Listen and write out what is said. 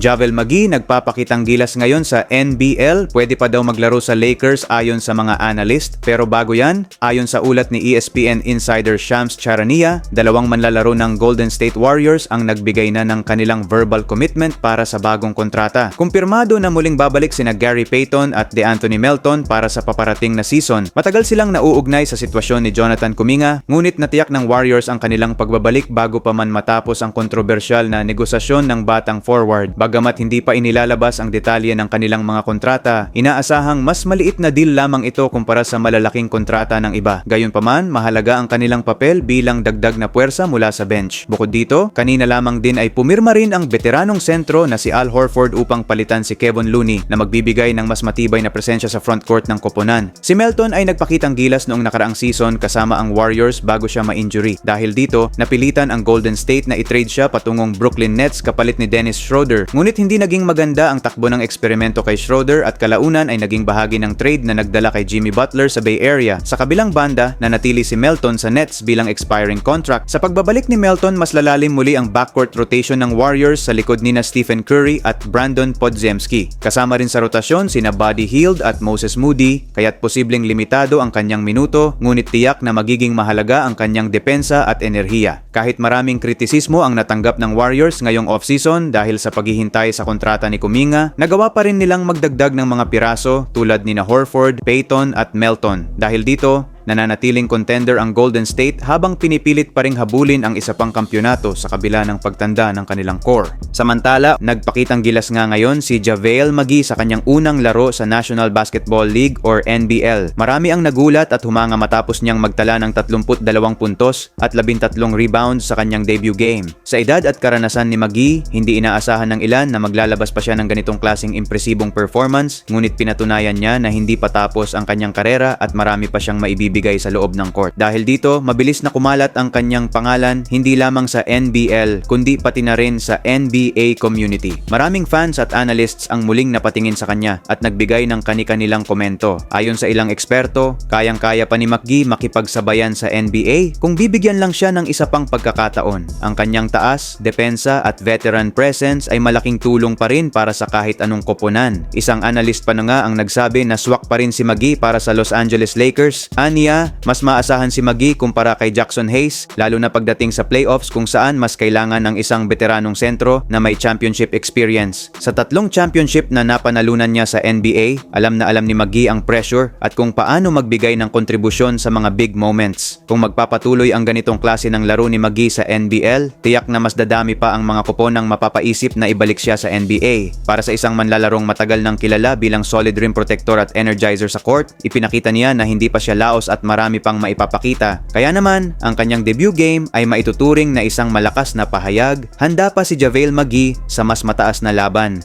Javel Magi nagpapakitang gilas ngayon sa NBL, pwede pa daw maglaro sa Lakers ayon sa mga analyst. Pero bago yan, ayon sa ulat ni ESPN insider Shams Charania, dalawang manlalaro ng Golden State Warriors ang nagbigay na ng kanilang verbal commitment para sa bagong kontrata. Kumpirmado na muling babalik sina Gary Payton at DeAnthony Melton para sa paparating na season. Matagal silang nauugnay sa sitwasyon ni Jonathan Kuminga, ngunit natiyak ng Warriors ang kanilang pagbabalik bago pa man matapos ang kontrobersyal na negosasyon ng batang forward. Bagamat hindi pa inilalabas ang detalye ng kanilang mga kontrata, inaasahang mas maliit na deal lamang ito kumpara sa malalaking kontrata ng iba. Gayunpaman, mahalaga ang kanilang papel bilang dagdag na puwersa mula sa bench. Bukod dito, kanina lamang din ay pumirma rin ang veteranong sentro na si Al Horford upang palitan si Kevin Looney na magbibigay ng mas matibay na presensya sa frontcourt ng koponan. Si Melton ay nagpakitang gilas noong nakaraang season kasama ang Warriors bago siya ma-injury. Dahil dito, napilitan ang Golden State na i-trade siya patungong Brooklyn Nets kapalit ni Dennis Schroeder. Ngunit hindi naging maganda ang takbo ng eksperimento kay Schroeder at kalaunan ay naging bahagi ng trade na nagdala kay Jimmy Butler sa Bay Area. Sa kabilang banda, nanatili si Melton sa Nets bilang expiring contract. Sa pagbabalik ni Melton, mas lalalim muli ang backcourt rotation ng Warriors sa likod ni na Stephen Curry at Brandon Podziemski. Kasama rin sa rotasyon sina Buddy Hield at Moses Moody, kaya't posibleng limitado ang kanyang minuto, ngunit tiyak na magiging mahalaga ang kanyang depensa at enerhiya. Kahit maraming kritisismo ang natanggap ng Warriors ngayong offseason dahil sa paghihintay sa kontrata ni Kuminga, nagawa pa rin nilang magdagdag ng mga piraso tulad ni na Horford, Payton at Melton. Dahil dito, nananatiling contender ang Golden State habang pinipilit pa ring habulin ang isa pang kampyonato sa kabila ng pagtanda ng kanilang core. Samantala, nagpakitang gilas nga ngayon si JaVale Magi sa kanyang unang laro sa National Basketball League or NBL. Marami ang nagulat at humanga matapos niyang magtala ng 32 puntos at 13 rebounds sa kanyang debut game. Sa edad at karanasan ni Magi, hindi inaasahan ng ilan na maglalabas pa siya ng ganitong klaseng impresibong performance, ngunit pinatunayan niya na hindi pa tapos ang kanyang karera at marami pa siyang maibibigay sa loob ng court. Dahil dito, mabilis na kumalat ang kanyang pangalan hindi lamang sa NBL kundi pati na rin sa NBA community. Maraming fans at analysts ang muling napatingin sa kanya at nagbigay ng kani-kanilang komento. Ayon sa ilang eksperto, kayang-kaya pa ni McGee makipagsabayan sa NBA kung bibigyan lang siya ng isa pang pagkakataon. Ang kanyang taas, depensa at veteran presence ay malaking tulong pa rin para sa kahit anong koponan. Isang analyst pa na nga ang nagsabi na swak pa rin si McGee para sa Los Angeles Lakers. Aniya, mas maasahan si McGee kumpara kay Jackson Hayes, lalo na pagdating sa playoffs kung saan mas kailangan ng isang veteranong sentro na may championship experience. Sa tatlong championship na napanalunan niya sa NBA, alam na alam ni McGee ang pressure at kung paano magbigay ng kontribusyon sa mga big moments. Kung magpapatuloy ang ganitong klase ng laro ni McGee sa NBL, tiyak na mas dadami pa ang mga kuponang mapapaisip na ibalik siya sa NBA. Para sa isang manlalarong matagal ng kilala bilang solid rim protector at energizer sa court, ipinakita niya na hindi pa siya laos at marami pang maipapakita. Kaya naman, ang kanyang debut game ay maituturing na isang malakas na pahayag, handa pa si Javel Magi sa mas mataas na laban.